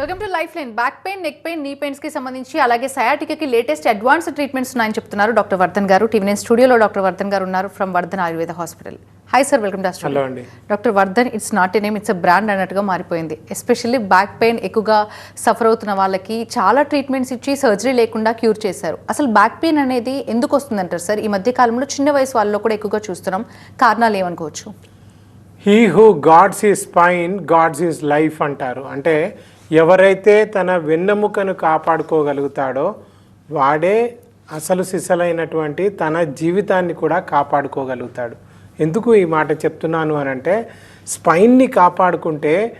Welcome to life line. Back pain neck pain knee పెయిన్స్కి సంబంధించి అలాగే సయాటికాకి latest advance treatments ఉన్నాయని చెప్తున్నారు డాక్టర్ వర్ధన్ గారు. టీవీ నైన్ స్టూడియోలో డాక్టర్ వర్ధన్ గారు ఉన్నారు from Vardhan Ayurveda hospital hi sir welcome to hello అండి. Doctor Vardhan it's not a name it's a brand అన్నట్టుగా మారిపోయింది. ఎస్పెషల్లీ బ్యాక్ పెయిన్ ఎక్కువగా సఫర్ అవుతున్న వాళ్ళకి చాలా ట్రీట్మెంట్స్ ఇచ్చి సర్జరీ లేకుండా క్యూర్ చేశారు. అసలు బ్యాక్ పెయిన్ అనేది ఎందుకు వస్తుందంటారు సార్ ఈ మధ్య కాలంలో చిన్న వయసు వాళ్ళలో కూడా ఎక్కువగా చూస్తున్నాం. కారణాలు ఏమనుకోవచ్చు? He who guards his spine guards his life అంటారు. అంటే ఎవరైతే తన వెన్నెముకను కాపాడుకోగలుగుతాడో వాడే అసలు సిసలైనటువంటి తన జీవితాన్ని కూడా కాపాడుకోగలుగుతాడు. ఎందుకు ఈ మాట చెప్తున్నాను అని అంటే స్పైన్ని కాపాడుకుంటే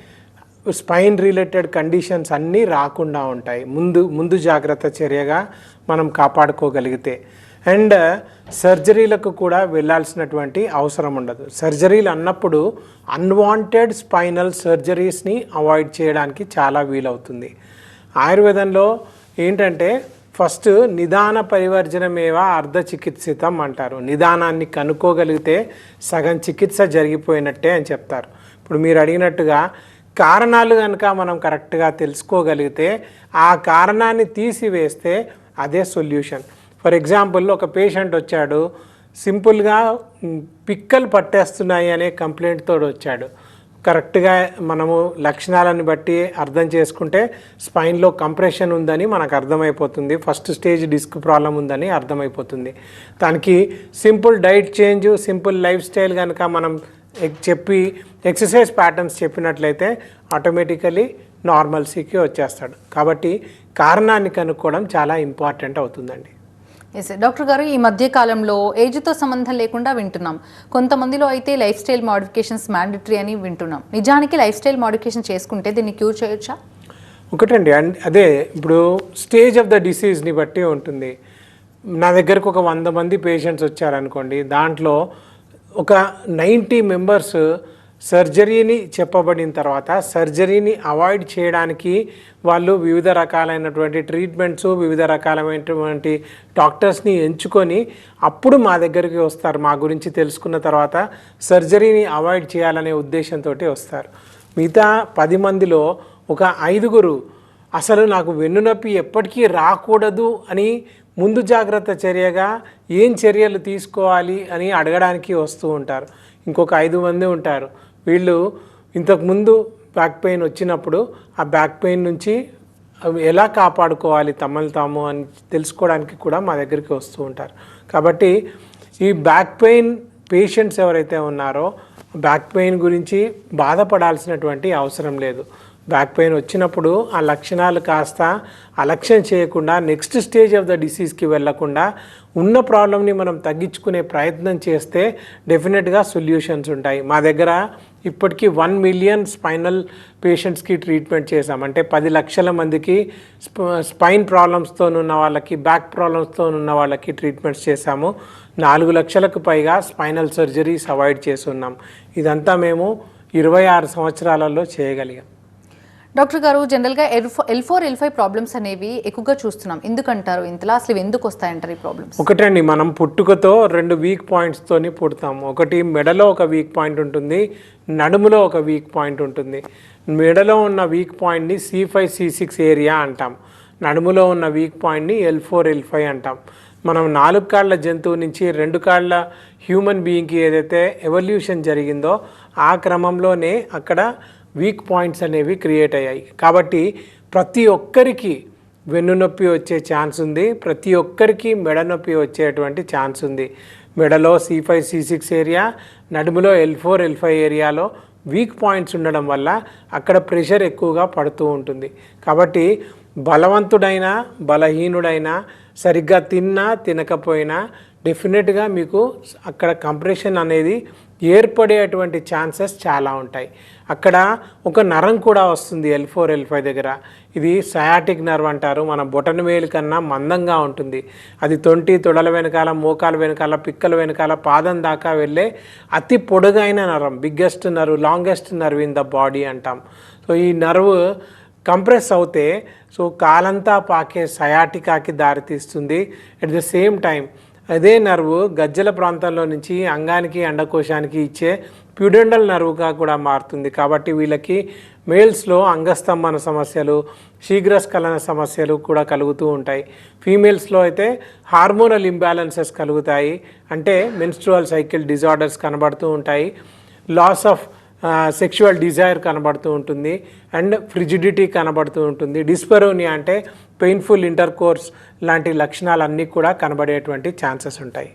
స్పైన్ రిలేటెడ్ కండిషన్స్ అన్నీ రాకుండా ఉంటాయి. ముందు ముందు జాగ్రత్త చర్యగా మనం కాపాడుకోగలిగితే. అండ్ సర్జరీలకు కూడా వెళ్ళాల్సినటువంటి అవసరం ఉండదు. సర్జరీలు అన్నప్పుడు అన్వాంటెడ్ స్పైనల్ సర్జరీస్ని అవాయిడ్ చేయడానికి చాలా వీలవుతుంది. ఆయుర్వేదంలో ఏంటంటే ఫస్ట్ నిదాన పరివర్జనమేవా అర్ధ చికిత్సితం అంటారు. నిదానాన్ని కనుక్కోగలిగితే సగం చికిత్స జరిగిపోయినట్టే అని చెప్తారు. ఇప్పుడు మీరు అడిగినట్టుగా కారణాలు కనుక మనం కరెక్ట్గా తెలుసుకోగలిగితే ఆ కారణాన్ని తీసివేస్తే అదే సొల్యూషన్. ఫర్ ఎగ్జాంపుల్ ఒక పేషెంట్ వచ్చాడు సింపుల్గా పిక్కలు పట్టేస్తున్నాయి అనే కంప్లైంట్తో వచ్చాడు. కరెక్ట్గా మనము లక్షణాలను బట్టి అర్థం చేసుకుంటే స్పైన్లో కంప్రెషన్ ఉందని మనకు అర్థమైపోతుంది. ఫస్ట్ స్టేజ్ డిస్క్ ప్రాబ్లం ఉందని అర్థమైపోతుంది. దానికి simple diet change simple life style కనుక మనం చెప్పి ఎక్సర్సైజ్ ప్యాటర్న్స్ చెప్పినట్లయితే ఆటోమేటికలీ నార్మల్సీకి వచ్చేస్తాడు. కాబట్టి కారణాన్ని కనుక్కోవడం చాలా ఇంపార్టెంట్ అవుతుందండి. ఎస్ డాక్టర్ గారు ఈ మధ్య కాలంలో ఏజ్తో సంబంధం లేకుండా వింటున్నాం. కొంతమందిలో అయితే లైఫ్ స్టైల్ మోడిఫికేషన్స్ మ్యాండటరీ అని వింటున్నాం. నిజానికి లైఫ్ స్టైల్ మోడిఫికేషన్ చేసుకుంటే దీన్ని క్యూర్ చేయొచ్చా? ఒకటండి అండ్ అదే ఇప్పుడు స్టేజ్ ఆఫ్ ద డిసీజ్ని బట్టి ఉంటుంది. నా దగ్గరకు ఒక వంద మంది పేషెంట్స్ వచ్చారనుకోండి దాంట్లో ఒక నైంటీ మెంబర్స్ సర్జరీని చెప్పబడిన తర్వాత సర్జరీని అవాయిడ్ చేయడానికి వాళ్ళు వివిధ రకాలైనటువంటి ట్రీట్మెంట్స్ వివిధ రకాలైనటువంటి డాక్టర్స్ని ఎంచుకొని అప్పుడు మా దగ్గరికి వస్తారు. మా గురించి తెలుసుకున్న తర్వాత సర్జరీని అవాయిడ్ చేయాలనే ఉద్దేశంతో వస్తారు. మిగతా పది మందిలో ఒక ఐదుగురు అసలు నాకు వెన్నునొప్పి ఎప్పటికీ రాకూడదు అని ముందు జాగ్రత్త చర్యగా ఏం చర్యలు తీసుకోవాలి అని అడగడానికి వస్తూ ఉంటారు. ఇంకొక ఐదు మంది ఉంటారు. వీళ్ళు ఇంతకుముందు బ్యాక్ పెయిన్ వచ్చినప్పుడు ఆ బ్యాక్ పెయిన్ నుంచి అవి ఎలా కాపాడుకోవాలి తమను తాము అని తెలుసుకోవడానికి కూడా మా దగ్గరికి వస్తూ ఉంటారు. కాబట్టి ఈ బ్యాక్ పెయిన్ పేషెంట్స్ ఎవరైతే ఉన్నారో బ్యాక్ పెయిన్ గురించి బాధపడాల్సినటువంటి అవసరం లేదు. బ్యాక్ పెయిన్ వచ్చినప్పుడు ఆ లక్షణాలు కాస్త అలక్ష్యం చేయకుండా నెక్స్ట్ స్టేజ్ ఆఫ్ ద డిసీజ్కి వెళ్ళకుండా ఉన్న ప్రాబ్లమ్ని మనం తగ్గించుకునే ప్రయత్నం చేస్తే డెఫినెట్గా సొల్యూషన్స్ ఉంటాయి. మా దగ్గర ఇప్పటికీ వన్ మిలియన్ స్పైనల్ పేషెంట్స్కి ట్రీట్మెంట్ చేసాం అంటే పది లక్షల మందికి స్ప- స్పైన్ ప్రాబ్లమ్స్తో ఉన్న వాళ్ళకి బ్యాక్ ప్రాబ్లమ్స్తో ఉన్న వాళ్ళకి ట్రీట్మెంట్స్ చేశాము. నాలుగు లక్షలకు పైగా స్పైనల్ సర్జరీస్ అవాయిడ్ చేస్తున్నాం. ఇదంతా మేము ఇరవై ఆరు సంవత్సరాలలో చేయగలిగాం. డాక్టర్ గారు జనరల్గా L L four L five problems అనేవి ఎక్కువగా చూస్తున్నాం. ఎందుకంటారు? ఇంతలా అసలు ఎందుకు వస్తాయంటారు ఈ ప్రాబ్లమ్స్? ఒకటండి మనం పుట్టుకతో రెండు వీక్ పాయింట్స్తోని పుడతాము. ఒకటి మెడలో ఒక వీక్ పాయింట్ ఉంటుంది నడుములో ఒక వీక్ పాయింట్ ఉంటుంది. మెడలో ఉన్న వీక్ పాయింట్ని C five C six area అంటాం. నడుములో ఉన్న వీక్ పాయింట్ని ఎల్ ఫోర్ ఎల్ ఫైవ్ అంటాం. మనం నాలుగు కాళ్ళ జంతువు నుంచి రెండు కాళ్ళ హ్యూమన్ బీయింగ్కి ఏదైతే ఎవల్యూషన్ జరిగిందో ఆ క్రమంలోనే అక్కడ వీక్ పాయింట్స్ అనేవి క్రియేట్ అయ్యాయి. కాబట్టి ప్రతి ఒక్కరికి వెన్నునొప్పి వచ్చే ఛాన్స్ ఉంది. ప్రతి ఒక్కరికి మెడ నొప్పి వచ్చేటువంటి ఛాన్స్ ఉంది. మెడలో C five C six area నడుములో L four L five ఏరియాలో వీక్ పాయింట్స్ ఉండడం వల్ల అక్కడ ప్రెషర్ ఎక్కువగా పడుతూ ఉంటుంది. కాబట్టి బలవంతుడైనా బలహీనుడైనా సరిగ్గా తిన్నా తినకపోయినా డెఫినెట్గా మీకు అక్కడ కంప్రెషన్ అనేది ఏర్పడేటువంటి ఛాన్సెస్ చాలా ఉంటాయి. అక్కడ ఒక నరం కూడా వస్తుంది ఎల్ ఫోర్ ఎల్ ఫైవ్ దగ్గర. ఇది సయాటిక్ నర్వ్ అంటారు. మన బొటన వేలు కన్నా మందంగా ఉంటుంది. అది తొంటి తొడల వెనకాల మోకాల వెనకాల పిక్కల వెనకాల పాదం దాకా వెళ్ళే అతి పొడుగైన నరం biggest nerve longest nerve in the body అంటాం. సో ఈ నర్వ్ కంప్రెస్ అవుతే సో కాలంతా పాకే సయాటికాకి దారితీస్తుంది. అట్ ద సేమ్ టైం అదే నర్వు గజ్జల ప్రాంతంలో నుంచి అంగానికి అండకోశానికి ఇచ్చే ప్యూడెండల్ నర్వుగా కూడా మారుతుంది. కాబట్టి వీళ్ళకి మేల్స్లో అంగస్తంభన సమస్యలు శీఘ్రస్ఖలన సమస్యలు కూడా కలుగుతూ ఉంటాయి. ఫీమేల్స్లో అయితే హార్మోనల్ ఇంబ్యాలెన్సెస్ కలుగుతాయి. అంటే మెన్స్ట్రువల్ సైకిల్ డిజార్డర్స్ కనబడుతూ ఉంటాయి. లాస్ ఆఫ్ సెక్షువల్ డిజైర్ కనబడుతూ ఉంటుంది. అండ్ ఫ్రిజిడిటీ కనబడుతూ ఉంటుంది. డిస్పరోనియా అంటే పెయిన్ఫుల్ ఇంటర్ కోర్స్ లాంటి లక్షణాలన్నీ కూడా కనబడేటువంటి ఛాన్సెస్ ఉంటాయి.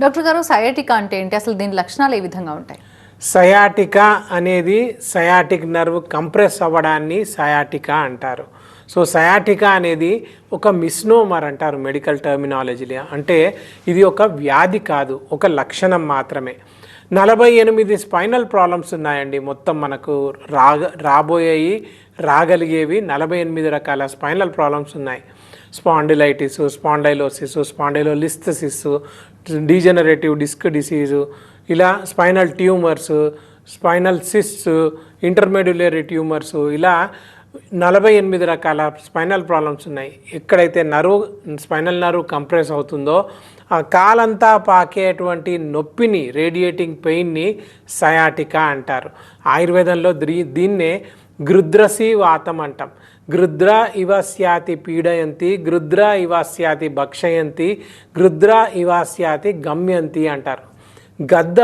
డాక్టర్ గారు సయాటికా అంటే ఏంటి? అసలు దీని లక్షణాలు ఏ విధంగా ఉంటాయి? సయాటికా అనేది సయాటిక్ నర్వ్ కంప్రెస్ అవ్వడాన్ని సయాటికా అంటారు. సో సయాటికా అనేది ఒక మిస్నోమర్ అంటారు మెడికల్ టర్మినాలజీలో అంటే ఇది ఒక వ్యాధి కాదు ఒక లక్షణం మాత్రమే. నలభై ఎనిమిది స్పైనల్ ప్రాబ్లమ్స్ ఉన్నాయండి. మొత్తం మనకు రాగ రాబోయేవి రాగలిగేవి నలభై ఎనిమిది రకాల స్పైనల్ ప్రాబ్లమ్స్ ఉన్నాయి. Spondylitis spondylosis spondylolisthesis degenerative disc disease ఇలా spinal tumours spinal cysts intermediary tumours ఇలా నలభై ఎనిమిది రకాల స్పైనల్ ప్రాబ్లమ్స్ ఉన్నాయి. ఎక్కడైతే నరువు స్పైనల్ నరువు కంప్రెస్ అవుతుందో కాలంతా పాకేటువంటి నొప్పిని రేడియేటింగ్ పెయిన్ని సయాటికా అంటారు. ఆయుర్వేదంలో దీ దీన్నే గృద్రసి వాతం అంటాం. గృద్ర ఇవాస్యాతి పీడయంతి గృద్ర ఇవాస్యాతి భక్షయంతి గృద్ర ఇవాస్యాతి గమ్యంతి అంటారు. గద్ద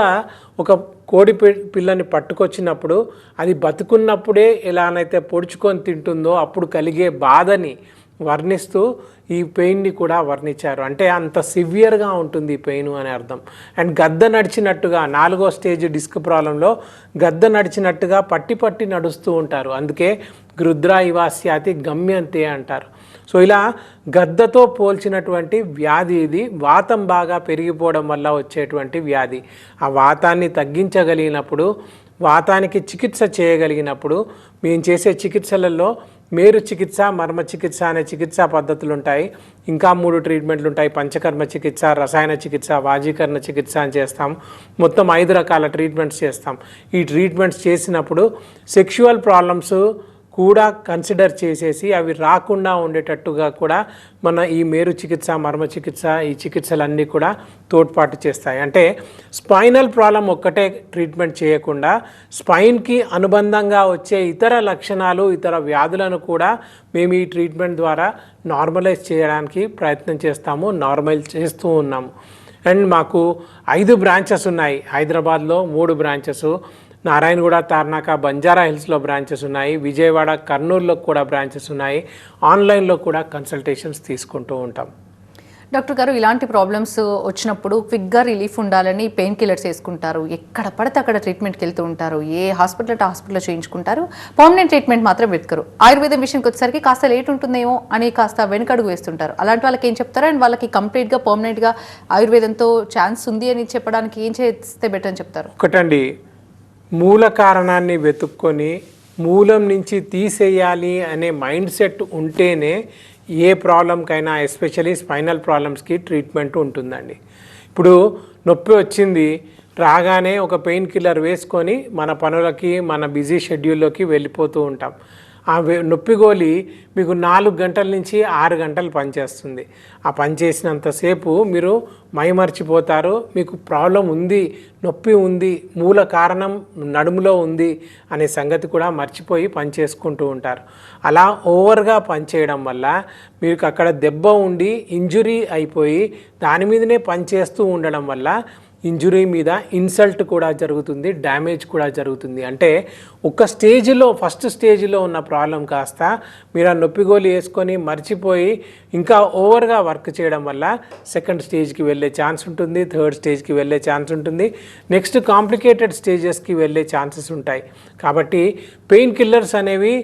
ఒక కోడి పిల్లని పట్టుకొచ్చినప్పుడు అది బతుకున్నప్పుడే ఎలానైతే పొడుచుకొని తింటుందో అప్పుడు కలిగే బాధని వర్ణిస్తూ ఈ పెయిన్ని కూడా వర్ణించారు. అంటే అంత సివియర్గా ఉంటుంది ఈ పెయిన్ అని అర్థం. అండ్ గద్ద నడిచినట్టుగా నాలుగో స్టేజ్ డిస్క్ ప్రాబ్లంలో గద్ద నడిచినట్టుగా పట్టి పట్టి నడుస్తూ ఉంటారు. అందుకే గృద్ర ఇవాస్యాతి గమ్యంతే అంటారు. సో ఇలా గద్దతో పోల్చినటువంటి వ్యాధి ఇది. వాతం బాగా పెరిగిపోవడం వల్ల వచ్చేటువంటి వ్యాధి. ఆ వాతాన్ని తగ్గించగలిగినప్పుడు వాతానికి చికిత్స చేయగలిగినప్పుడు మేము చేసే చికిత్సలలో మేరు చికిత్స మర్మ చికిత్స అనే చికిత్సా పద్ధతులు ఉంటాయి ఇంకా మూడు ట్రీట్మెంట్లు ఉంటాయి పంచకర్మ చికిత్స రసాయన చికిత్స వాజీకరణ చికిత్స అని చేస్తాం. మొత్తం ఐదు రకాల ట్రీట్మెంట్స్ చేస్తాం. ఈ ట్రీట్మెంట్స్ చేసినప్పుడు సెక్షువల్ ప్రాబ్లమ్స్ కూడా కన్సిడర్ చేసేసి అవి రాకుండా ఉండేటట్టుగా కూడా మన ఈ మేరు చికిత్స మర్మ చికిత్స ఈ చికిత్సలన్నీ కూడా తోడ్పాటు చేస్తాయి. అంటే స్పైనల్ ప్రాబ్లం ఒక్కటే ట్రీట్మెంట్ చేయకుండా స్పైన్కి అనుబంధంగా వచ్చే ఇతర లక్షణాలు ఇతర వ్యాధులను కూడా మేము ఈ ట్రీట్మెంట్ ద్వారా నార్మలైజ్ చేయడానికి ప్రయత్నం చేస్తాము నార్మల్ చేస్తూ ఉన్నాము. అండ్ మాకు ఐదు బ్రాంచెస్ ఉన్నాయి. హైదరాబాద్లో మూడు బ్రాంచెస్ నారాయణగూడ తార్నాక బంజారా హిల్స్లో బ్రాంచెస్ ఉన్నాయి. విజయవాడ కర్నూలులో కూడా బ్రాంచెస్ ఉన్నాయి. ఆన్లైన్లో కూడా కన్సల్టేషన్స్ తీసుకుంటూ ఉంటాం. డాక్టర్ గారు ఇలాంటి ప్రాబ్లమ్స్ వచ్చినప్పుడు క్విక్గా రిలీఫ్ ఉండాలని పెయిన్ కిల్లర్స్ వేసుకుంటారు. ఎక్కడ పడితే అక్కడ ట్రీట్మెంట్కి వెళ్తూ ఉంటారు. ఏ హాస్పిటల్ టు హాస్పిటల్లో చేయించుకుంటారు. పర్మనెంట్ ట్రీట్మెంట్ మాత్రం వెతుకరు. ఆయుర్వేదం విషయానికి వచ్చేసరికి కాస్త లేట్ ఉంటుందేమో అని కాస్త వెనకడుగు వేస్తుంటారు. అలాంటి వాళ్ళకి ఏం చెప్తారు? అండ్ వాళ్ళకి కంప్లీట్గా పర్మనెంట్గా ఆయుర్వేదంతో ఛాన్స్ ఉంది అని చెప్పడానికి ఏం చేస్తే బెటర్ అని చెప్తారు? ఒకటండి మూల కారణాన్ని వెతుక్కొని మూలం నుంచి తీసేయాలి అనే మైండ్ సెట్ ఉంటేనే ఏ ప్రాబ్లంకైనా ఎస్పెషలీ స్పైనల్ ప్రాబ్లమ్స్కి ట్రీట్మెంట్ ఉంటుందండి. ఇప్పుడు నొప్పి వచ్చింది రాగానే ఒక పెయిన్ కిల్లర్ వేసుకొని మన పనులకి మన బిజీ షెడ్యూల్లోకి వెళ్ళిపోతూ ఉంటాం. ఆ వే- నొప్పి గోలి మీకు నాలుగు గంటల నుంచి ఆరు గంటలు పనిచేస్తుంది. ఆ పని చేసినంతసేపు మీరు మైమర్చిపోతారు మీకు ప్రాబ్లం ఉంది నొప్పి ఉంది మూల కారణం నడుములో ఉంది అనే సంగతి కూడా మర్చిపోయి పని చేసుకుంటూ ఉంటారు. అలా ఓవర్గా పనిచేయడం వల్ల మీకు అక్కడ దెబ్బ ఉండి ఇంజురీ అయిపోయి దాని మీదనే పని చేస్తూ ఉండడం వల్ల ఇంజురీ మీద ఇన్సల్ట్ కూడా జరుగుతుంది డ్యామేజ్ కూడా జరుగుతుంది. అంటే ఒక స్టేజ్లో ఫస్ట్ స్టేజ్లో ఉన్న ప్రాబ్లం కాస్త మీరు ఆ నొప్పిగోలు వేసుకొని మర్చిపోయి ఇంకా ఓవర్గా వర్క్ చేయడం వల్ల సెకండ్ స్టేజ్కి వెళ్ళే ఛాన్స్ ఉంటుంది థర్డ్ స్టేజ్కి వెళ్ళే ఛాన్స్ ఉంటుంది నెక్స్ట్ కాంప్లికేటెడ్ స్టేజెస్కి వెళ్ళే ఛాన్సెస్ ఉంటాయి. కాబట్టి పెయిన్ కిల్లర్స్ అనేవి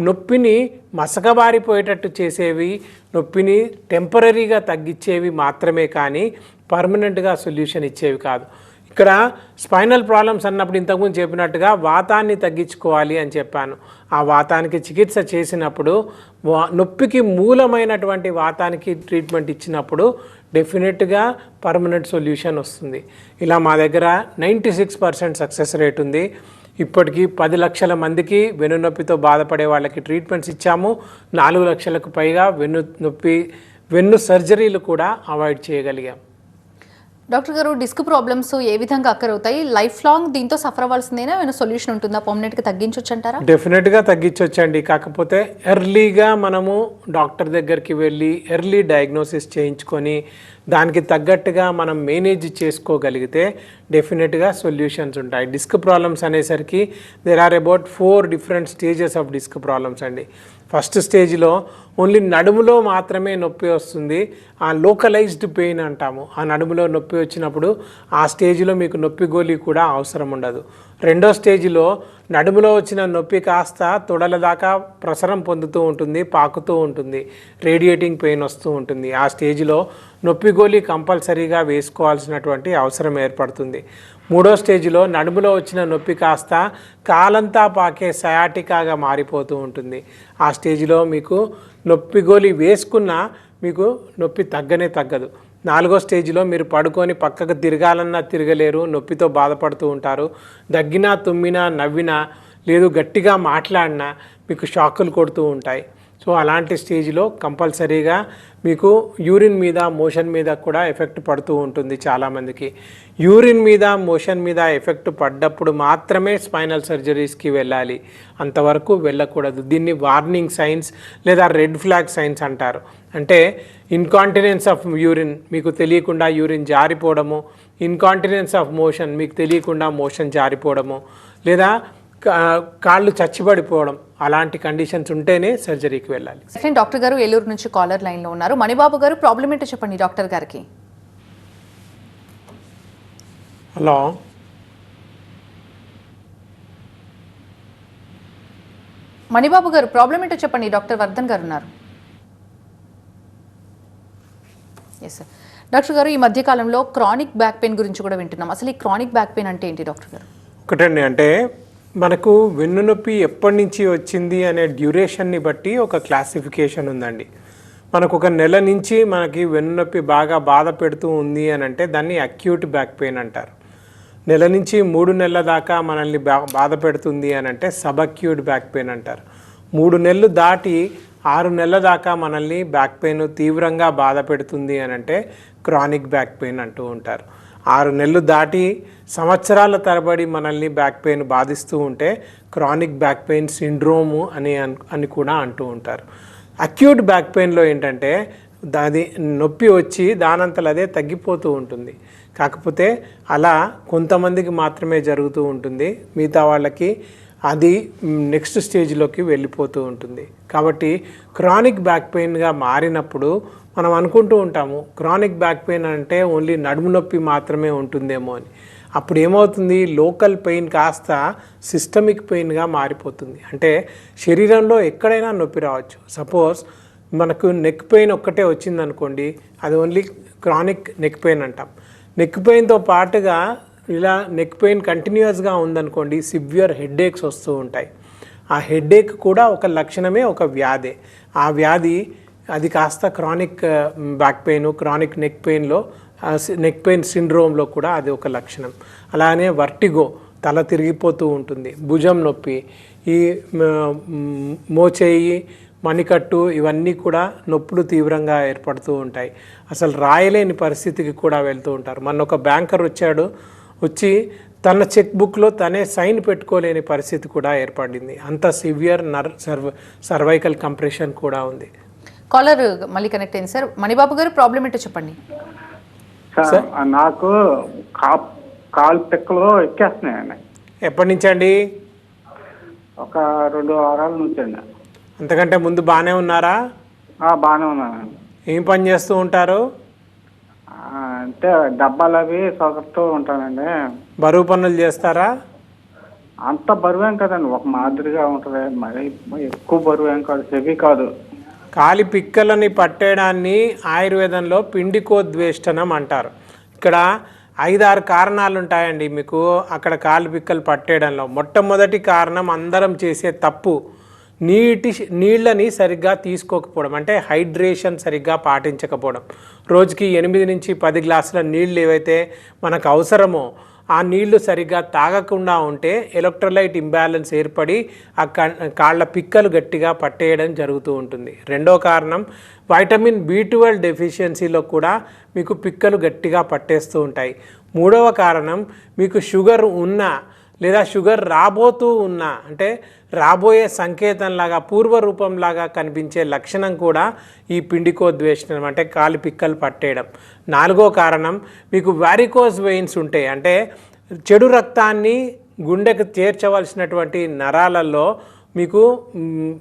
నొప్పిని మసకబారిపోయేటట్టు చేసేవి నొప్పిని టెంపరీగా తగ్గించేవి మాత్రమే కానీ పర్మనెంట్గా సొల్యూషన్ ఇచ్చేవి కాదు. ఇక్కడ స్పైనల్ ప్రాబ్లమ్స్ అన్నప్పుడు ఇంతకుముందు చెప్పినట్టుగా వాతాన్ని తగ్గించుకోవాలి అని చెప్పాను. ఆ వాతానికి చికిత్స చేసినప్పుడు వా- నొప్పికి మూలమైనటువంటి వాతానికి ట్రీట్మెంట్ ఇచ్చినప్పుడు డెఫినెట్గా పర్మనెంట్ సొల్యూషన్ వస్తుంది. ఇలా మా దగ్గర ninety six percent success rate ఉంది. ఇప్పటికీ పది లక్షల మందికి వెన్నునొప్పితో బాధపడే వాళ్ళకి ట్రీట్మెంట్స్ ఇచ్చాము. నాలుగు లక్షలకు పైగా వెన్ను నొప్పి వెన్ను సర్జరీలు కూడా అవాయిడ్ చేయగలిగాం. డాక్టర్ గారు డిస్క్ ప్రాబ్లమ్స్ ఏ విధంగా అక్కర్ అవుతాయి? లైఫ్ లాంగ్ దీంతో సఫర్ అవ్వాల్సిందేనా? ఏమైనా సొల్యూషన్ ఉంటుందా? పర్మనెంట్గా తగ్గించవచ్చు అంటారా డెఫినెట్గా తగ్గించవచ్చండి కాకపోతే ఎర్లీగా మనము డాక్టర్ దగ్గరికి వెళ్ళి ఎర్లీ డయాగ్నోసిస్ చేయించుకొని దానికి తగ్గట్టుగా మనం మేనేజ్ చేసుకోగలిగితే డెఫినెట్గా సొల్యూషన్స్ ఉంటాయి. డిస్క్ ప్రాబ్లమ్స్ అనేసరికి there are about four different stages of disc problems అండి. ఫస్ట్ స్టేజ్లో ఓన్లీ నడుములో మాత్రమే నొప్పి వస్తుంది. ఆ లోకలైజ్డ్ పెయిన్ అంటాము. ఆ నడుములో నొప్పి వచ్చినప్పుడు ఆ స్టేజ్లో మీకు నొప్పి గోళీ కూడా అవసరం ఉండదు. రెండో స్టేజ్లో నడుములో వచ్చిన నొప్పి కాస్త తొడల దాకా ప్రసరం పొందుతూ ఉంటుంది పాకుతూ ఉంటుంది రేడియేటింగ్ పెయిన్ వస్తూ ఉంటుంది. ఆ స్టేజ్లో నొప్పి గోళీ కంపల్సరీగా వేసుకోవాల్సినటువంటి అవసరం ఏర్పడుతుంది. మూడో స్టేజ్లో నడుములో వచ్చిన నొప్పి కాస్త కాలంతా పాకే సయాటికాగా మారిపోతూ ఉంటుంది. ఆ స్టేజ్లో మీకు నొప్పి గోళీ వేసుకున్నా మీకు నొప్పి తగ్గనే తగ్గదు. నాలుగో స్టేజ్లో మీరు పడుకొని పక్కకు తిరగాలన్నా తిరగలేరు నొప్పితో బాధపడుతూ ఉంటారు. దగ్గినా తుమ్మినా నవ్వినా లేదు గట్టిగా మాట్లాడినా మీకు షాకులు కొడుతూ ఉంటాయి. సో అలాంటి స్టేజ్లో కంపల్సరీగా మీకు యూరిన్ మీద మోషన్ మీద కూడా ఎఫెక్ట్ పడుతూ ఉంటుంది చాలామందికి. యూరిన్ మీద మోషన్ మీద ఎఫెక్ట్ పడ్డప్పుడు మాత్రమే స్పైనల్ సర్జరీస్కి వెళ్ళాలి. అంతవరకు వెళ్ళకూడదు. దీన్ని వార్నింగ్ సైన్స్ లేదా రెడ్ ఫ్లాగ్ సైన్స్ అంటారు. అంటే ఇన్కాంటినెన్స్ ఆఫ్ యూరిన్ మీకు తెలియకుండా యూరిన్ జారిపోవడము. ఇన్కాంటినెన్స్ ఆఫ్ మోషన్ మీకు తెలియకుండా మోషన్ జారిపోవడము. లేదా కాళ్ళు చచ్చిపడిపోవడం. అలాంటి కండిషన్స్ ఉంటేనే సర్జరీకి వెళ్ళాలి. సెకండ్ డాక్టర్ గారు ఏలూరు నుంచి కాలర్ లైన్లో ఉన్నారు. మణిబాబు గారు ప్రాబ్లం ఏంటో చెప్పండి డాక్టర్ గారికి. హలో. మణిబాబు గారు ప్రాబ్లం ఏంటో చెప్పండి డాక్టర్ వర్ధన్ గారు ఉన్నారు. ఎస్ సార్ డాక్టర్ గారు ఈ మధ్యకాలంలో క్రానిక్ బ్యాక్ పెయిన్ గురించి కూడా వింటున్నాం. అసలు ఈ క్రానిక్ బ్యాక్ పెయిన్ అంటే ఏంటి డాక్టర్ గారు? ఒకటండి అంటే మనకు వెన్నునొప్పి ఎప్పటి నుంచి వచ్చింది అనే డ్యూరేషన్ని బట్టి ఒక క్లాసిఫికేషన్ ఉందండి. మనకు ఒక నెల నుంచి మనకి వెన్నునొప్పి బాగా బాధ పెడుతూ ఉంది అని అంటే దాన్ని అక్యూట్ బ్యాక్ పెయిన్ అంటారు. నెల నుంచి మూడు నెలల దాకా మనల్ని బా బాధ పెడుతుంది అని అంటే సబక్యూట్ బ్యాక్ పెయిన్ అంటారు. మూడు నెలలు దాటి ఆరు నెలల దాకా మనల్ని బ్యాక్ పెయిన్ తీవ్రంగా బాధ పెడుతుంది అని అంటే క్రానిక్ బ్యాక్ పెయిన్ అంటూ ఉంటారు. ఆరు నెలలు దాటి సంవత్సరాల తరబడి మనల్ని బ్యాక్ పెయిన్ బాధిస్తూ ఉంటే క్రానిక్ బ్యాక్ పెయిన్ సిండ్రోము అని అని కూడా అంటూ ఉంటారు. అక్యూట్ బ్యాక్ పెయిన్లో ఏంటంటే దాది నొప్పి వచ్చి దానంతలు అదే తగ్గిపోతూ ఉంటుంది. కాకపోతే అలా కొంతమందికి మాత్రమే జరుగుతూ ఉంటుంది. మిగతా వాళ్ళకి అది నెక్స్ట్ స్టేజ్లోకి వెళ్ళిపోతూ ఉంటుంది. కాబట్టి క్రానిక్ బ్యాక్ పెయిన్గా మారినప్పుడు మనం అనుకుంటూ ఉంటాము క్రానిక్ బ్యాక్ పెయిన్ అంటే ఓన్లీ నడుము నొప్పి మాత్రమే ఉంటుందేమో అని. అప్పుడు ఏమవుతుంది? లోకల్ పెయిన్ కాస్త సిస్టమిక్ పెయిన్గా మారిపోతుంది. అంటే శరీరంలో ఎక్కడైనా నొప్పి రావచ్చు. సపోజ్ మనకు నెక్ పెయిన్ ఒక్కటే వచ్చిందనుకోండి అది ఓన్లీ క్రానిక్ నెక్ పెయిన్ అంటాం. నెక్ పెయిన్తో పాటుగా ఇలా నెక్ పెయిన్ కంటిన్యూస్గా ఉందనుకోండి సివియర్ హెడ్ఏక్స్ వస్తూ ఉంటాయి. ఆ హెడ్ఏక్ కూడా ఒక లక్షణమే ఒక వ్యాధే. ఆ వ్యాధి అది కాస్త chronic back pain chronic neck పెయిన్లో neck pain సిండ్రోమ్లో కూడా అది ఒక లక్షణం. అలానే వర్టిగో తల తిరిగిపోతూ ఉంటుంది భుజం నొప్పి ఈ మోచేయి మణికట్టు ఇవన్నీ కూడా నొప్పులు తీవ్రంగా ఏర్పడుతూ ఉంటాయి. అసలు రాయలేని పరిస్థితికి కూడా వెళ్తూ ఉంటారు. మొన్న ఒక బ్యాంకర్ వచ్చాడు వచ్చి తన చెక్ బుక్లో తనే సైన్ పెట్టుకోలేని పరిస్థితి కూడా ఏర్పడింది. అంత సివియర్ నర్ సర్వ సర్వైకల్ కంప్రెషన్ కూడా ఉంది. కాలర్ మళ్ళీ కనెక్ట్ అయింది సార్. మణిబాబు గారు ప్రాబ్లం ఏంటో చెప్పండి. సార్ నాకు కా కాలు పిక్కలు ఎక్కేస్తున్నాయండి ఎప్పటి నుంచి అండి? ఒక రెండు వారాల నుంచి అండి. అంతకంటే ముందు బాగానే ఉన్నారా? ఆ, బాగానే ఉన్నానండి. ఏం పని చేస్తూ ఉంటారు? అంటే డబ్బాలు అవి సొగడుతూ ఉంటానండి. బరువు పనులు చేస్తారా? అంత బరువు ఏం కదండి. ఒక మాదిరిగా ఉంటుంది. మరి ఎక్కువ బరువు ఏం కాదు. హెవీ కాదు. కాలి పిక్కలని పట్టేయడాన్ని ఆయుర్వేదంలో పిండికోద్వేష్టనం అంటారు. ఇక్కడ ఐదారు కారణాలు ఉంటాయండి మీకు. అక్కడ కాలు పిక్కలు పట్టేయడంలో. మొట్టమొదటి కారణం అందరం చేసే తప్పు. నీటి నీళ్ళని సరిగ్గా తీసుకోకపోవడం అంటే హైడ్రేషన్ సరిగ్గా పాటించకపోవడం. రోజుకి ఎనిమిది నుంచి పది గ్లాసుల నీళ్ళు ఏవైతే మనకు అవసరమో ఆ నీళ్ళు సరిగ్గా తాగకుండా ఉంటే ఎలక్ట్రోలైట్ ఇంబ్యాలెన్స్ ఏర్పడి ఆ కాళ్ళ పిక్కలు గట్టిగా పట్టేయడం జరుగుతూ ఉంటుంది. రెండో కారణం వైటమిన్ బి ట్వెల్వ్ డెఫిషియన్సీలో కూడా మీకు పిక్కలు గట్టిగా పట్టేస్తూ ఉంటాయి. మూడవ కారణం మీకు షుగర్ ఉన్న లేదా షుగర్ రాబోతూ ఉన్న అంటే రాబోయే సంకేతంలాగా పూర్వ రూపంలాగా కనిపించే లక్షణం కూడా ఈ పిండికోద్వేషణం అంటే కాలి పిక్కలు పట్టేయడం. నాలుగో కారణం మీకు వారికోస్ వెయిన్స్ ఉంటాయి. అంటే చెడు రక్తాన్ని గుండెకు చేర్చవలసినటువంటి నరాలలో మీకు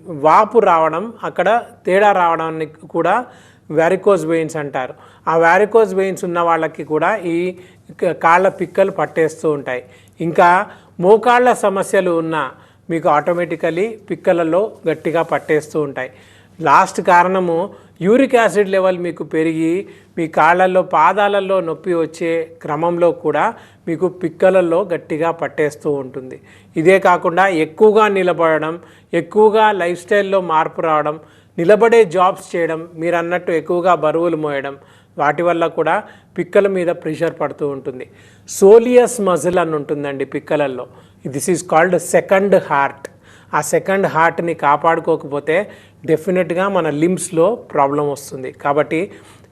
వాపు రావడం అక్కడ తేడా రావడాన్ని కూడా వ్యారికోజ్ వెయిన్స్ అంటారు. ఆ వ్యారికోజ్ వెయిన్స్ ఉన్న వాళ్ళకి కూడా ఈ క- కాళ్ళ పిక్కలు పట్టేస్తూ ఉంటాయి. ఇంకా మోకాళ్ళ సమస్యలు ఉన్న మీకు ఆటోమేటికలీ పిక్కలలో గట్టిగా పట్టేస్తూ ఉంటాయి. లాస్ట్ కారణము యూరిక్ యాసిడ్ లెవెల్ మీకు పెరిగి మీ కాళ్ళల్లో పాదాలలో నొప్పి వచ్చే క్రమంలో కూడా మీకు పిక్కలలో గట్టిగా పట్టేస్తూ ఉంటుంది. ఇదే కాకుండా ఎక్కువగా నిలబడడం ఎక్కువగా లైఫ్ స్టైల్లో మార్పు రావడం నిలబడే జాబ్స్ చేయడం మీరు అన్నట్టు ఎక్కువగా బరువులు మోయడం వాటి వల్ల కూడా పిక్కల మీద ప్రెషర్ పడుతూ ఉంటుంది. సోలియస్ మజిల్ అని ఉంటుందండి పిక్కలలో this is called second heart ఆ సెకండ్ హార్ట్ని కాపాడుకోకపోతే డెఫినెట్గా మన లిమ్స్లో ప్రాబ్లం వస్తుంది. కాబట్టి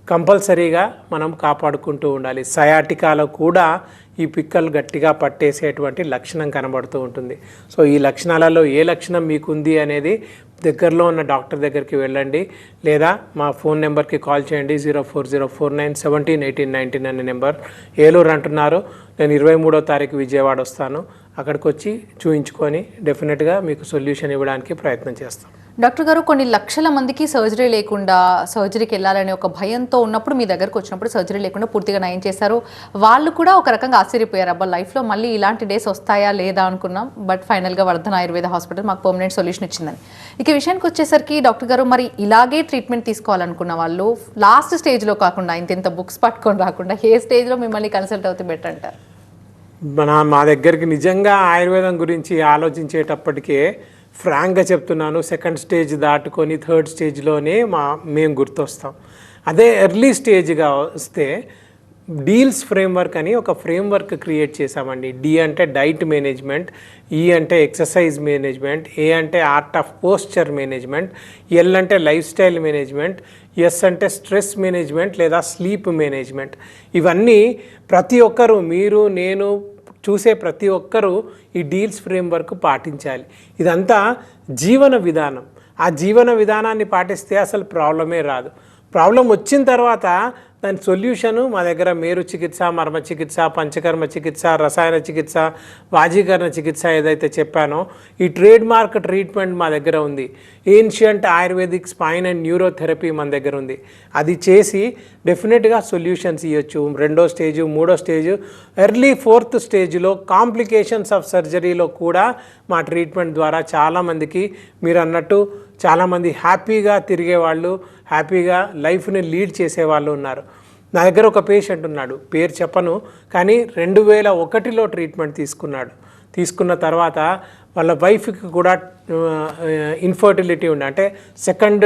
కంపల్సరీగా మనం కాపాడుకుంటూ ఉండాలి. సయాటికాలో కూడా ఈ పిక్కలు గట్టిగా పట్టేసేటువంటి లక్షణం కనబడుతూ ఉంటుంది. సో ఈ లక్షణాలలో ఏ లక్షణం మీకుంది అనేది దగ్గరలో ఉన్న డాక్టర్ దగ్గరికి వెళ్ళండి. లేదా మా ఫోన్ నెంబర్కి కాల్ చేయండి. Zero four zero four nine seventeen eighteen nineteen అనే నెంబర్. ఏలూరు అంటున్నారు. నేను ఇరవై మూడో తారీఖు విజయవాడ వస్తాను. అక్కడికి వచ్చి చూయించుకొని డెఫినెట్గా మీకు సొల్యూషన్ ఇవ్వడానికి ప్రయత్నం చేస్తాం. డాక్టర్ గారు కొన్ని లక్షల మందికి సర్జరీ లేకుండా సర్జరీకి వెళ్ళాలనే ఒక భయంతో ఉన్నప్పుడు మీ దగ్గరకు వచ్చినప్పుడు సర్జరీ లేకుండా పూర్తిగా నయం చేశారు. వాళ్ళు కూడా ఒక రకంగా ఆశ్చర్యపోయారు. అబ్బా లైఫ్లో మళ్ళీ ఇలాంటి డేస్ వస్తాయా లేదా అనుకున్నాం. బట్ ఫైనల్గా వర్ధన ఆయుర్వేద హాస్పిటల్ మాకు పర్మనెంట్ సొల్యూషన్ ఇచ్చిందని. ఇక విషయానికి వచ్చేసరికి డాక్టర్ గారు మరి ఇలాగే ట్రీట్మెంట్ తీసుకోవాలనుకున్న వాళ్ళు లాస్ట్ స్టేజ్లో కాకుండా ఇంత ఇంత బుక్స్ పట్టుకొని రాకుండా ఏ స్టేజ్లో మిమ్మల్ని కన్సల్ట్ అవుతే బెటర్ అంటారు? మన మా దగ్గరికి నిజంగా ఆయుర్వేదం గురించి ఆలోచించేటప్పటికే ఫ్రాంక్గా చెప్తున్నాను. సెకండ్ స్టేజ్ దాటుకొని థర్డ్ స్టేజ్లోనే మా మేము గుర్తొస్తాం. అదే ఎర్లీ స్టేజ్గా వస్తే డీల్స్ ఫ్రేమ్వర్క్ అని ఒక ఫ్రేమ్వర్క్ క్రియేట్ చేశామండి. డి అంటే డైట్ మేనేజ్మెంట్ ఈ అంటే ఎక్సర్సైజ్ మేనేజ్మెంట్ ఏ అంటే art of posture management L అంటే లైఫ్ స్టైల్ మేనేజ్మెంట్ ఎస్ అంటే స్ట్రెస్ మేనేజ్మెంట్ లేదా స్లీప్ మేనేజ్మెంట్. ఇవన్నీ ప్రతి ఒక్కరు మీరు నేను చూసే ప్రతి ఒక్కరూ ఈ డీల్స్ ఫ్రేమ్వర్క్ పాటించాలి. ఇదంతా జీవన విధానం. ఆ జీవన విధానాన్ని పాటిస్తే అసలు ప్రాబ్లమే రాదు. ప్రాబ్లం వచ్చిన తర్వాత దాని సొల్యూషను మా దగ్గర మేరు చికిత్స మర్మ చికిత్స పంచకర్మ చికిత్స రసాయన చికిత్స వాజీకరణ చికిత్స ఏదైతే చెప్పానో ఈ ట్రేడ్ మార్క్ ట్రీట్మెంట్ మా దగ్గర ఉంది. Ancient Ayurvedic spine and neurotherapy మన దగ్గర ఉంది. అది చేసి డెఫినెట్గా సొల్యూషన్స్ ఇవ్వచ్చు రెండో స్టేజు మూడో స్టేజు ఎర్లీ ఫోర్త్ స్టేజ్లో కాంప్లికేషన్స్ ఆఫ్ సర్జరీలో కూడా మా ట్రీట్మెంట్ ద్వారా చాలామందికి మీరు అన్నట్టు చాలామంది హ్యాపీగా తిరిగే వాళ్ళు హ్యాపీగా లైఫ్ని లీడ్ చేసే వాళ్ళు ఉన్నారు. నా దగ్గర ఒక పేషెంట్ ఉన్నాడు. పేరు చెప్పను కానీ రెండు వేల ఒకటిలో ట్రీట్మెంట్ తీసుకున్నాడు. తీసుకున్న తర్వాత వాళ్ళ వైఫ్కి కూడా ఇన్ఫర్టిలిటీ ఉండే. అంటే సెకండ్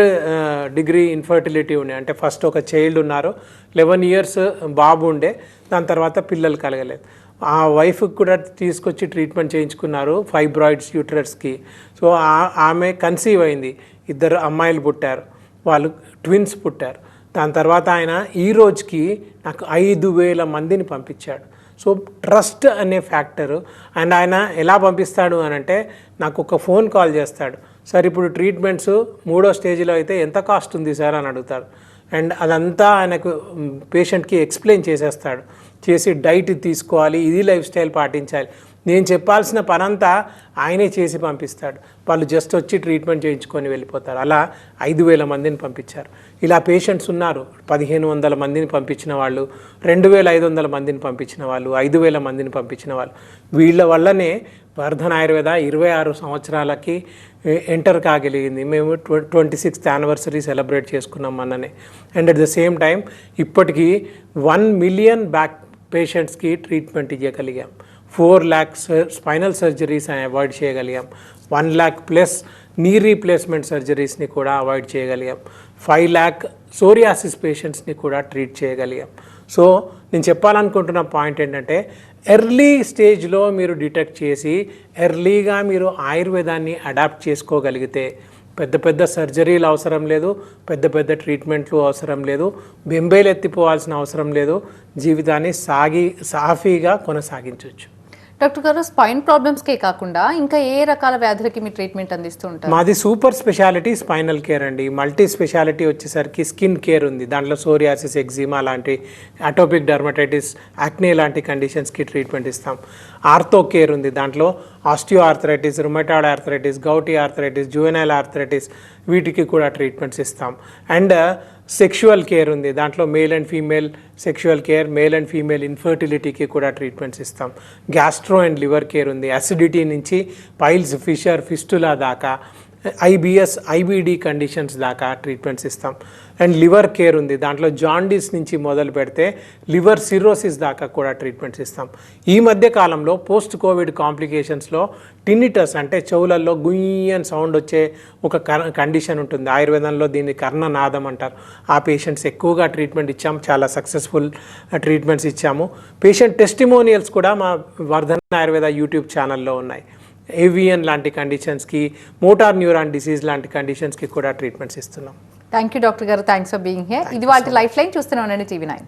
డిగ్రీ ఇన్ఫర్టిలిటీ ఉండే. అంటే ఫస్ట్ ఒక చైల్డ్ ఉన్నారు. లెవెన్ ఇయర్స్ బాబు ఉండే. దాని తర్వాత పిల్లలు కలగలేదు. ఆ వైఫ్కి కూడా తీసుకొచ్చి ట్రీట్మెంట్ చేయించుకున్నారు ఫైబ్రాయిడ్స్ యూటరస్కి. సో ఆమె కన్సీవ్ అయింది. ఇద్దరు అమ్మాయిలు పుట్టారు. వాళ్ళు ట్విన్స్ పుట్టారు. దాని తర్వాత ఆయన ఈ రోజుకి నాకు ఐదు వేల మందిని పంపించాడు. సో ట్రస్ట్ అనే ఫ్యాక్టరు అండ్ ఆయన ఎలా పంపిస్తాడు అని అంటే నాకు ఒక ఫోన్ కాల్ చేస్తాడు. సార్ ఇప్పుడు ట్రీట్మెంట్స్ మూడో స్టేజ్లో అయితే ఎంత కాస్ట్ ఉంది సార్? అని అడుగుతారు అండ్ అదంతా ఆయనకు పేషెంట్కి ఎక్స్ప్లెయిన్ చేసేస్తాడు. చేసి డైట్ తీసుకోవాలి ఇది లైఫ్ స్టైల్ పాటించాలి. నేను చెప్పాల్సిన పనంతా ఆయనే చేసి పంపిస్తాడు. వాళ్ళు జస్ట్ వచ్చి ట్రీట్మెంట్ చేయించుకొని వెళ్ళిపోతారు. అలా ఐదు వేల మందిని పంపించారు. ఇలా పేషెంట్స్ ఉన్నారు. పదిహేను వందల మందిని పంపించిన వాళ్ళు రెండు వేల ఐదు వందల మందిని పంపించిన వాళ్ళు ఐదు వేల మందిని పంపించిన వాళ్ళు. వీళ్ళ వల్లనే వర్ధన్ ఆయుర్వేద ఇరవై ఆరు సంవత్సరాలకి ఎంటర్ కాగలిగింది. మేము ట్వ ట్వంటీ సిక్స్త్ యానివర్సరీ సెలబ్రేట్ చేసుకున్నాం మననే and at the same time ఇప్పటికీ వన్ మిలియన్ బ్యాక్ పేషెంట్స్కి treatment ఇవ్వగలిగాం four lakhs spinal surgeries avoid చేయగలిగాం. One lakh plus knee replacement సర్జరీస్ని కూడా అవాయిడ్ చేయగలిగాం. ఫైవ్ ల్యాక్ సోరియాసిస్ పేషెంట్స్ని కూడా ట్రీట్ చేయగలిగాం. సో నేను చెప్పాలనుకుంటున్న పాయింట్ ఏంటంటే ఎర్లీ స్టేజ్లో మీరు డిటెక్ట్ చేసి ఎర్లీగా మీరు ఆయుర్వేదాన్ని అడాప్ట్ చేసుకోగలిగితే పెద్ద పెద్ద సర్జరీలు అవసరం లేదు పెద్ద పెద్ద ట్రీట్మెంట్లు అవసరం లేదు బెంబేలు ఎత్తిపోవాల్సిన అవసరం లేదు జీవితాన్ని సాగి సాఫీగా కొనసాగించవచ్చు డాక్టర్ గారు స్పైన్ ప్రాబ్లమ్స్కే కాకుండా ఇంకా ఏ రకాల వ్యాధులకి మీ ట్రీట్మెంట్ అందిస్తూ ఉంటారు? మాది సూపర్ స్పెషాలిటీ స్పైనల్ కేర్ అండి. మల్టీ స్పెషాలిటీ వచ్చేసరికి స్కిన్ కేర్ ఉంది. దాంట్లో సోరియాసిస్ ఎగ్జిమా లాంటి అటోపిక్ డర్మటైటిస్ యాక్నే లాంటి కండిషన్స్కి ట్రీట్మెంట్ ఇస్తాం. ఆర్థో కేర్ ఉంది. దాంట్లో osteo arthritis rheumatoid arthritis gouty arthritis juvenile arthritis వీటికి కూడా ట్రీట్మెంట్స్ ఇస్తాం. అండ్ సెక్షువల్ కేర్ ఉంది. దాంట్లో male and female sexual care male and female ఇన్ఫర్టిలిటీకి కూడా ట్రీట్మెంట్స్ ఇస్తాం. గ్యాస్ట్రో అండ్ లివర్ కేర్ ఉంది. అసిడిటీ నుంచి పైల్స్ ఫిషర్ ఫిస్టులా దాకా ఐబిఎస్ ఐబిడి కండిషన్స్ దాకా ట్రీట్మెంట్స్ ఇస్తాం. అండ్ లివర్ కేర్ ఉంది. దాంట్లో జాండీస్ నుంచి మొదలు పెడితే లివర్ సిరోసిస్ దాకా కూడా ట్రీట్మెంట్స్ ఇస్తాం ఈ మధ్య కాలంలో పోస్ట్ కోవిడ్ కాంప్లికేషన్స్లో టినిటస్ అంటే చెవులలో గుయ్యన్ సౌండ్ వచ్చే ఒక కండిషన్ ఉంటుంది. ఆయుర్వేదంలో దీన్ని కర్ణనాదం అంటారు. ఆ పేషెంట్స్ ఎక్కువగా ట్రీట్మెంట్ ఇచ్చాము చాలా సక్సెస్ఫుల్ ట్రీట్మెంట్స్ ఇచ్చాము. పేషెంట్ టెస్టిమోనియల్స్ కూడా మా వర్ధన ఆయుర్వేద యూట్యూబ్ ఛానల్లో ఉన్నాయి. ఏవియన్ లాంటి కండిషన్స్కి మోటార్ న్యూరాన్ డిసీజ్ లాంటి కండిషన్స్కి కూడా ట్రీట్మెంట్స్ ఇస్తున్నాం. థ్యాంక్ యూ డాక్టర్ గారు థ్యాంక్స్ ఫర్ బీయింగ్ హియర్ ఇది వాటి లైఫ్ లైన్ చూస్తూనే ఉండండి టీవీ నైన్.